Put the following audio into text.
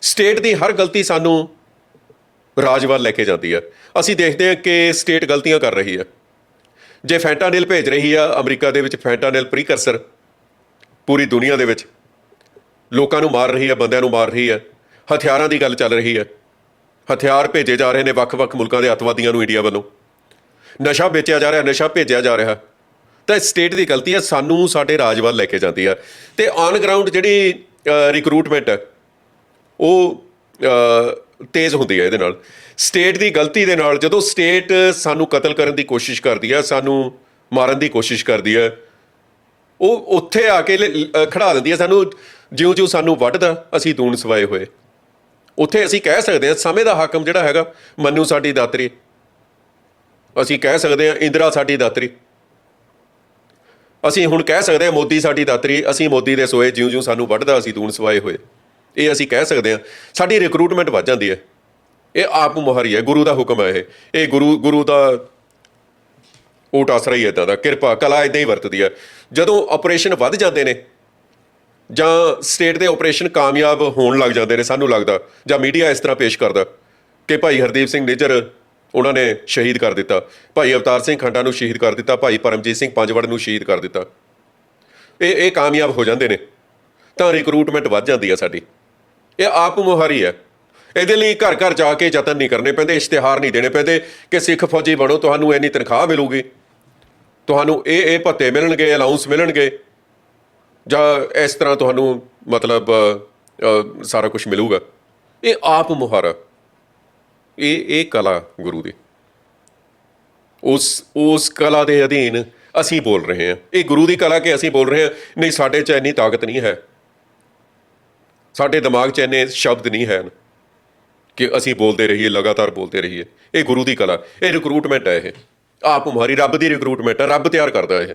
State ਦੀ ਹਰ ਗਲਤੀ ਸਾਨੂੰ ਰਾਜ ਵੱਲ ਲੈ ਕੇ ਜਾਂਦੀ ਹੈ ਅਸੀਂ ਦੇਖਦੇ ਹਾਂ ਕਿ ਸਟੇਟ ਗਲਤੀਆਂ ਕਰ ਰਹੀ ਹੈ ਜੇ ਫੈਂਟਾਨਿਲ ਭੇਜ ਰਹੀ ਆ, ਅਮਰੀਕਾ ਦੇ ਵਿੱਚ ਫੈਂਟਾਨਿਲ ਪ੍ਰੀਕਰਸਰ ਪੂਰੀ ਦੁਨੀਆ ਦੇ ਵਿੱਚ ਲੋਕਾਂ ਨੂੰ ਮਾਰ ਰਹੀ ਹੈ ਬੰਦਿਆਂ ਨੂੰ ਮਾਰ ਰਹੀ ਹੈ ਹਥਿਆਰਾਂ ਦੀ ਗੱਲ ਚੱਲ ਰਹੀ ਹੈ ਹਥਿਆਰ ਭੇਜੇ ਜਾ ਰਹੇ ਨੇ ਵੱਖ-ਵੱਖ ਮੁਲਕਾਂ ਦੇ ਅੱਤਵਾਦੀਆਂ ਨੂੰ ਇੰਡੀਆ ਵੱਲੋਂ। ਨਸ਼ਾ ਵੇਚਿਆ ਜਾ ਰਿਹਾ, ਨਸ਼ਾ ਭੇਜਿਆ ਜਾ ਰਿਹਾ। ਤਾਂ ਸਟੇਟ ਦੀ ਗਲਤੀ ਹੈ ਸਾਨੂੰ ਸਾਡੇ ਰਾਜ ਵੱਲ ਲੈ ਕੇ ਜਾਂਦੀ ਆ। ਤੇ ਔਨ ਗਰਾਊਂਡ ਜਿਹੜੀ ਰਿਕਰੂਟਮੈਂਟ ਹੈ ਉਹ ਤੇਜ਼ ਹੁੰਦੀ ਹੈ ਇਹਦੇ ਨਾਲ। ਸਟੇਟ ਦੀ ਗਲਤੀ ਦੇ ਨਾਲ ਜਦੋਂ ਸਟੇਟ ਸਾਨੂੰ ਕਤਲ ਕਰਨ ਦੀ ਕੋਸ਼ਿਸ਼ ਕਰਦੀ ਹੈ ਸਾਨੂੰ ਮਾਰਨ ਦੀ ਕੋਸ਼ਿਸ਼ ਕਰਦੀ ਹੈ ਉਹ ਉੱਥੇ ਆ ਕੇ ਲ- ਅ, ਖੜਾ ਦਿੰਦੀ ਹੈ ਸਾਨੂੰ ਜਿਉਂ ਜਿਉਂ ਸਾਨੂੰ ਵੱਢਦਾ ਅਸੀਂ ਦੂਣ ਸਵਾਏ ਹੋਏ। ਉੱਥੇ ਅਸੀਂ ਕਹਿ ਸਕਦੇ ਹਾਂ ਸਮੇਂ ਦਾ ਹਾਕਮ ਜਿਹੜਾ ਹੈਗਾ ਮੰਨੂ ਸਾਡੀ ਦਾਤਰੀ। ਅਸੀਂ ਕਹਿ ਸਕਦੇ ਹਾਂ ਇੰਦਰਾ ਸਾਡੀ ਦਾਤਰੀ। ਅਸੀਂ ਹੁਣ ਕਹਿ ਸਕਦੇ ਹਾਂ ਮੋਦੀ ਸਾਡੀ ਦਾਤਰੀ ਅਸੀਂ ਮੋਦੀ ਦੇ ਸੋਏ ਜਿਉਂ ਜਿਉਂ ਸਾਨੂੰ ਵੱਢਦਾ ਅਸੀਂ ਦੂਣ ਸਵਾਏ ਹੋਏ। ਇਹ ਅਸੀਂ ਕਹਿ ਸਕਦੇ ਹਾਂ, ਸਾਡੀ ਰਿਕਰੂਟਮੈਂਟ ਵੱਧ ਜਾਂਦੀ ਹੈ। ਇਹ ਆਪ ਮੁਹਰੀ ਹੈ, ਗੁਰੂ ਦਾ ਹੁਕਮ ਹੈ ਇਹ। ਇਹ ਗੁਰੂ ਗੁਰੂ ਦਾ ਓਟ ਆਸਰਾ ਹੀ ਇਦਾਂ ਦਾ, ਕਿਰਪਾ, ਕਲਾ ਇਦਾਂ ਹੀ ਵਰਤਦੀ ਹੈ। ਜਦੋਂ ਆਪਰੇਸ਼ਨ ਵੱਧ ਜਾਂਦੇ ਨੇ, ਜਾਂ ਸਟੇਟ ਦੇ ਆਪਰੇਸ਼ਨ ਕਾਮਯਾਬ ਹੋਣ ਲੱਗ ਜਾਂਦੇ ਨੇ, ਸਾਨੂੰ ਲੱਗਦਾ, ਜਾਂ ਮੀਡੀਆ ਇਸ ਤਰ੍ਹਾਂ ਪੇਸ਼ ਕਰਦਾ ਕਿ ਭਾਈ ਹਰਦੀਪ ਸਿੰਘ ਨਿੱਜਰ, ਉਹਨਾਂ ਨੇ ਸ਼ਹੀਦ ਕਰ ਦਿੱਤਾ। ਭਾਈ ਅਵਤਾਰ ਸਿੰਘ ਖੰਡਾ ਨੂੰ ਸ਼ਹੀਦ ਕਰ ਦਿੱਤਾ, ਭਾਈ ਪਰਮਜੀਤ ਸਿੰਘ ਪੰਜਵੜ ਨੂੰ ਸ਼ਹੀਦ ਕਰ ਦਿੱਤਾ। ਇਹ ਇਹ ਕਾਮਯਾਬ ਹੋ ਜਾਂਦੇ ਨੇ, ਤਾਂ ਰਿਕਰੂਟਮੈਂਟ ਵੱਧ ਜਾਂਦੀ ਹੈ ਸਾਡੀ। ਇਹ ਆਪ ਮੁਹਾਰੀ ਹੈ। ਇਹਦੇ ਲਈ ਘਰ ਘਰ ਜਾ ਕੇ ਯਤਨ ਨਹੀਂ ਕਰਨੇ ਪੈਂਦੇ, ਇਸ਼ਤਿਹਾਰ ਨਹੀਂ ਦੇਣੇ ਪੈਂਦੇ ਕਿ ਸਿੱਖ ਫੌਜੀ ਬਣੋ, ਤੁਹਾਨੂੰ ਇੰਨੀ ਤਨਖਾਹ ਮਿਲੂਗੀ। ਤੁਹਾਨੂੰ ਇਹ ਇਹ ਭੱਤੇ ਮਿਲਣਗੇ ਅਲਾਉਂਸ ਮਿਲਣਗੇ, ਜਾਂ ਇਸ ਤਰ੍ਹਾਂ ਤੁਹਾਨੂੰ ਮਤਲਬ ਸਾਰਾ ਕੁਝ ਮਿਲੂਗਾ। ਇਹ ਆਪ ਮੁਹਾਰਾ ਇਹ ਇਹ ਕਲਾ ਗੁਰੂ ਦੀ। ਉਸ ਉਸ ਕਲਾ ਦੇ ਅਧੀਨ ਅਸੀਂ ਬੋਲ ਰਹੇ ਹਾਂ। ਇਹ ਗੁਰੂ ਦੀ ਕਲਾ ਕਿ ਅਸੀਂ ਬੋਲ ਰਹੇ ਹਾਂ? ਨਹੀਂ, ਸਾਡੇ 'ਚ ਇੰਨੀ ਤਾਕਤ ਨਹੀਂ ਹੈ। ਸਾਡੇ ਦਿਮਾਗ 'ਚ ਇੰਨੇ ਸ਼ਬਦ ਨਹੀਂ ਹੈ ਕਿ ਅਸੀਂ ਬੋਲਦੇ ਰਹੀਏ, ਲਗਾਤਾਰ ਬੋਲਦੇ ਰਹੀਏ। ਇਹ ਗੁਰੂ ਦੀ ਕਲਾ, ਇਹ ਰਿਕਰੂਟਮੈਂਟ ਹੈ ਇਹ। ਆਪ ਮੁਹਾਰੀ ਰੱਬ ਦੀ ਰਿਕਰੂਟਮੈਂਟ ਹੈ, ਰੱਬ ਤਿਆਰ ਕਰਦਾ ਇਹ।